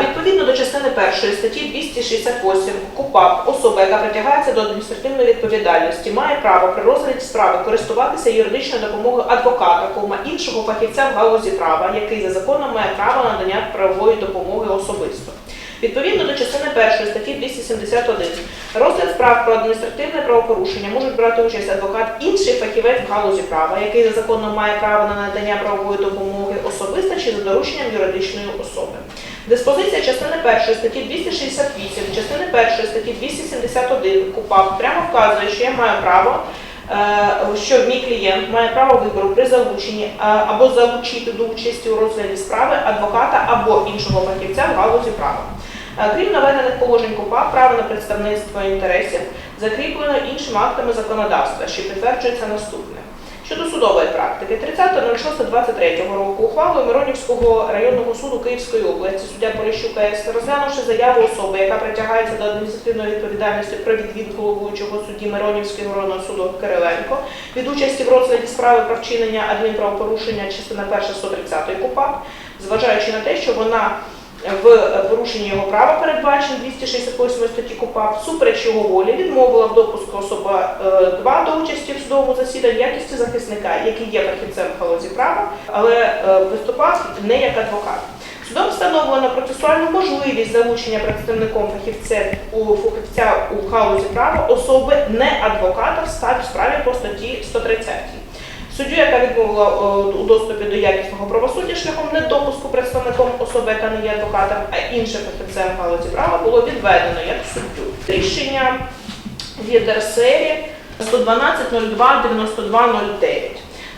Відповідно до частини першої статті 268 КУПАП особа, яка притягається до адміністративної відповідальності, має право при розгляді справи користуватися юридичною допомогою адвоката, кома іншого фахівця в галузі права, який за законом має право надання правової допомоги особисто. Відповідно до частини першої статті 271 розгляд справ про адміністративне правопорушення можуть брати участь адвокат інший фахівець в галузі права, який за законом має право на надання правової допомоги особисто чи за дорученням юридичної особи. Диспозиція частини першої статті 268, частини першої статті 271 КУПАП прямо вказує, що я маю право. е, Що мій клієнт має право вибору при залученні е, або залучити до участі у розгляді справи адвоката або іншого фахівця в галузі права. Крім наведених положень КУПАП, право на представництво інтересів закріплено іншими актами законодавства, що підтверджується наступне. Щодо судової практики, 30.06.23 року ухвалою Миронівського районного суду Київської області суддя Поліщук АЕС, розглянувши заяву особи, яка притягається до адміністративної відповідальності про відвід головуючого судді Миронівського районного суду Кириленко від участі в розгляді справи про вчинення адмінправопорушення частина 1 130 КУПАП, зважаючи на те, що вона в порушенні його права передбачено 268 статті КУПАП, супереч його волі відмовила в допуску особа 2 до участі в судовому засіданні якості захисника, який є фахівцем в галузі права, але е, виступав не як адвокат. Судом встановлено процесуальну можливість залучення представником фахівця у фахівця у галузі права особи не адвоката в справі по статті 130. Суддю, яка відмовила е, у доступі до якісного правосуддя шляхом недопуску представником особи, яка не є адвокатом, а іншим фахівцем галузі права, було відведено як суддю. Рішення від РСРі 112.02.92.09.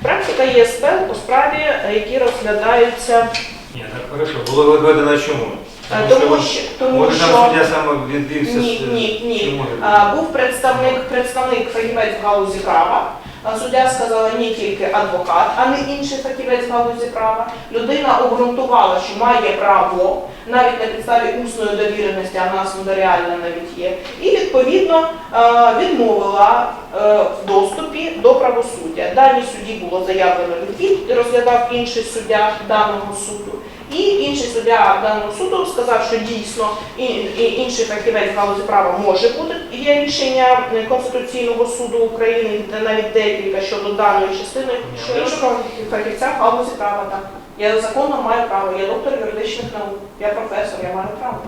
Практика ЄСП у справі, е, які розглядаються, Ні, так хорошо. Було відведено чому? е, тому що, тому що суддя саме відвівся ні, ні, ні. може? А, був представник, представник фахівець в галузі права. А Суддя сказала не тільки адвокат, а не інший фахівець галузі права. Людина обґрунтувала, що має право навіть на підставі усної довіреності, а нас нотаріальна навіть є, і відповідно е, відмовила е, в доступі до правосуддя. Даній судді було заявлено відвід, розглядав інший суддя даного суду. І інший суддя даного суду сказав, що дійсно інший фахівець галузі права може бути. Є рішення Конституційного суду України, навіть декілька щодо даної частини, що іншого фахівця в галузі права так. Я законно маю право, я доктор юридичних наук, я професор, я маю право.